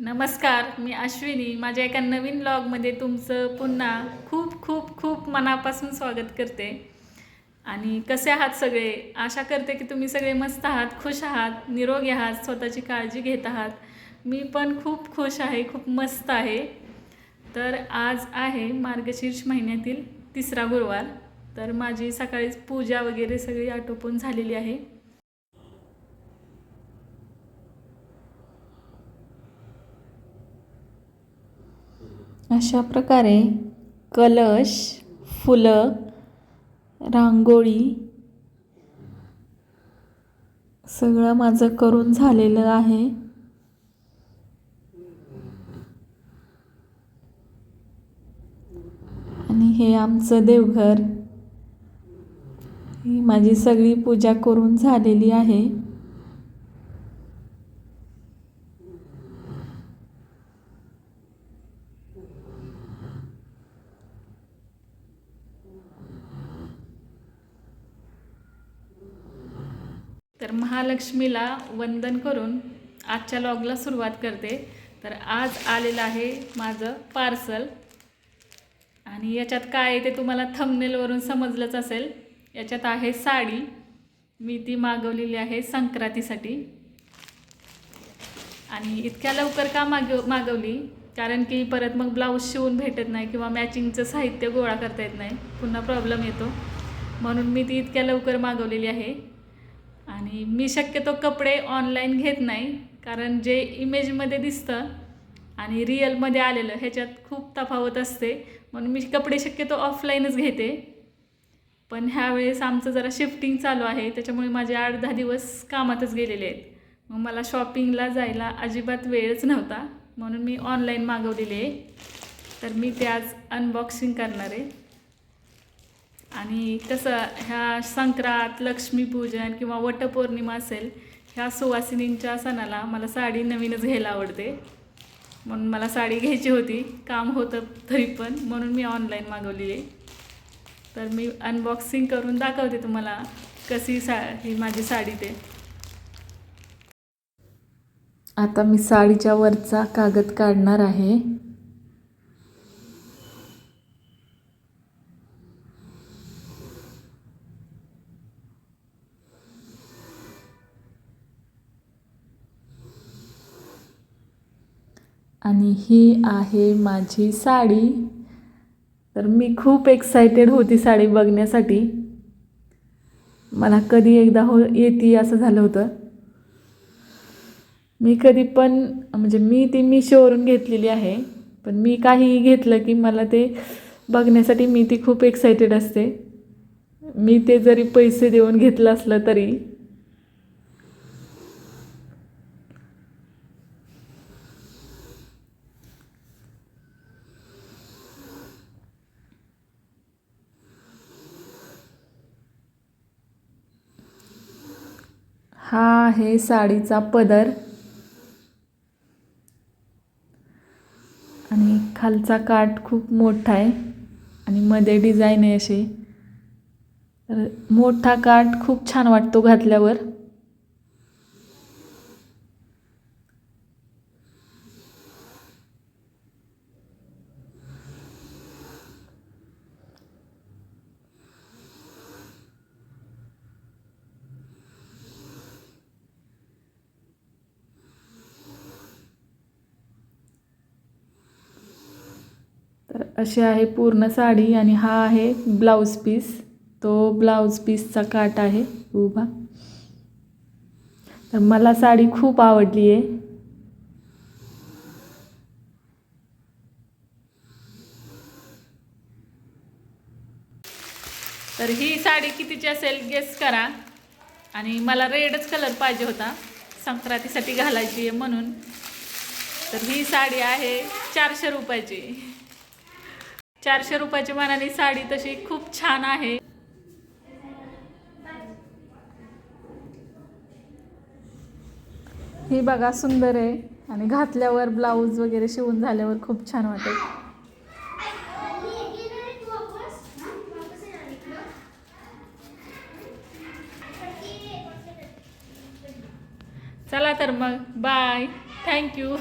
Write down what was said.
नमस्कार मी अश्विनी. माझ्या एका नवीन ब्लॉगमध्ये तुमचं पुन्हा खूप खूप खूप मनापासून स्वागत करते. आणि कसे आहात सगळे? आशा करते की तुम्ही सगळे मस्त आहात खुश आहात निरोगी आहात स्वतःची काळजी घेत आहात. मी पण खूप खुश आहे खूप मस्त आहे. तर आज आहे मार्गशीर्ष महिन्यातील तिसरा गुरुवार. तर माझी सकाळीच पूजा वगैरे सगळी आटोपून झालेली आहे. अशा प्रकारे कलश फुलं रांगोळी सगळं माझं करून झालेलं आहे. आणि हे आमचं देवघर. ही माझी सगळी पूजा करून झालेली आहे. तर महालक्ष्मीला वंदन करून आजच्या लॉगला सुरुवात करते. तर आज आलेलं आहे माझं पार्सल आणि याच्यात काय आहे ते तुम्हाला थंबनेलवरून समजलंच असेल. याच्यात आहे साडी. मी ती मागवलेली आहे संक्रांतीसाठी. आणि इतक्या लवकर का मागव मागवली? कारण की परत मग ब्लाऊज शिवून भेटत नाही किंवा मॅचिंगचं साहित्य गोळा करता येत नाही. पुन्हा प्रॉब्लेम येतो. म्हणून मी ती इतक्या लवकर मागवलेली आहे. आणि मी शक्यतो कपडे ऑनलाईन घेत नाही कारण जे इमेजमध्ये दिसतं आणि रिअलमध्ये आलेलं ह्याच्यात खूप तफावत असते. म्हणून मी कपडे शक्यतो ऑफलाईनच घेते. पण ह्यावेळेस आमचं जरा शिफ्टिंग चालू आहे त्याच्यामुळे माझे आठ दहा दिवस कामातच गेलेले आहेत. मग मला शॉपिंगला जायला अजिबात वेळच नव्हता म्हणून मी ऑनलाईन मागवलेली. आहे तर मी ते आज अनबॉक्सिंग करणार आहे. आणि कसं ह्या संक्रांत लक्ष्मीपूजन किंवा वटपौर्णिमा असेल ह्या सुवासिनींच्या सणाला मला साडी नवीनच घ्यायला आवडते. म्हणून मला साडी घ्यायची होती. काम होतं तरी पण म्हणून मी ऑनलाईन मागवलेली आहे. तर मी अनबॉक्सिंग करून दाखवते तुम्हाला कशी सा ही माझी साडी ते. आता मी साडीच्या वरचा कागद काढणार आहे. आणि ही आहे माझी साडी. तर मी खूप एक्सायटेड होती साडी बघण्यासाठी. मला कधी एकदा हो येते असं झालं होतं. मी कधी पण म्हणजे मी ती मिशोवरून घेतलेली आहे. पण मी काहीही घेतलं की मला ते बघण्यासाठी मी ती खूप एक्सायटेड असते. मी ते जरी पैसे देऊन घेतलं असलं तरी. हा आहे साडीचा पदर. आणि खालचा काठ खूप मोठा आहे. आणि मध्ये डिझाईन आहे अशी. तर मोठा काठ खूप छान वाटतो घातल्यावर तर अशी आहे पूर्ण साडी आणि हा आहे ब्लाऊज पीस. तो ब्लाऊज पीसचा काट आहे. उभा. तर मला साडी खूप आवडली आहे तर ही साडी कितीची असेल गेस करा. आणि मला रेडच कलर पाहिजे होता. संक्रांतीसाठी घालायची आहे म्हणून. तर ही साडी आहे चारशे रुपयाची. चारशे रुपयाची मानाने साडी तशी खूप छान आहे. ही बघा सुंदर आहे. आणि घातल्यावर ब्लाऊज वगैरे शिवून झाल्यावर खूप छान वाटेल. चला तर मग बाय थँक्यू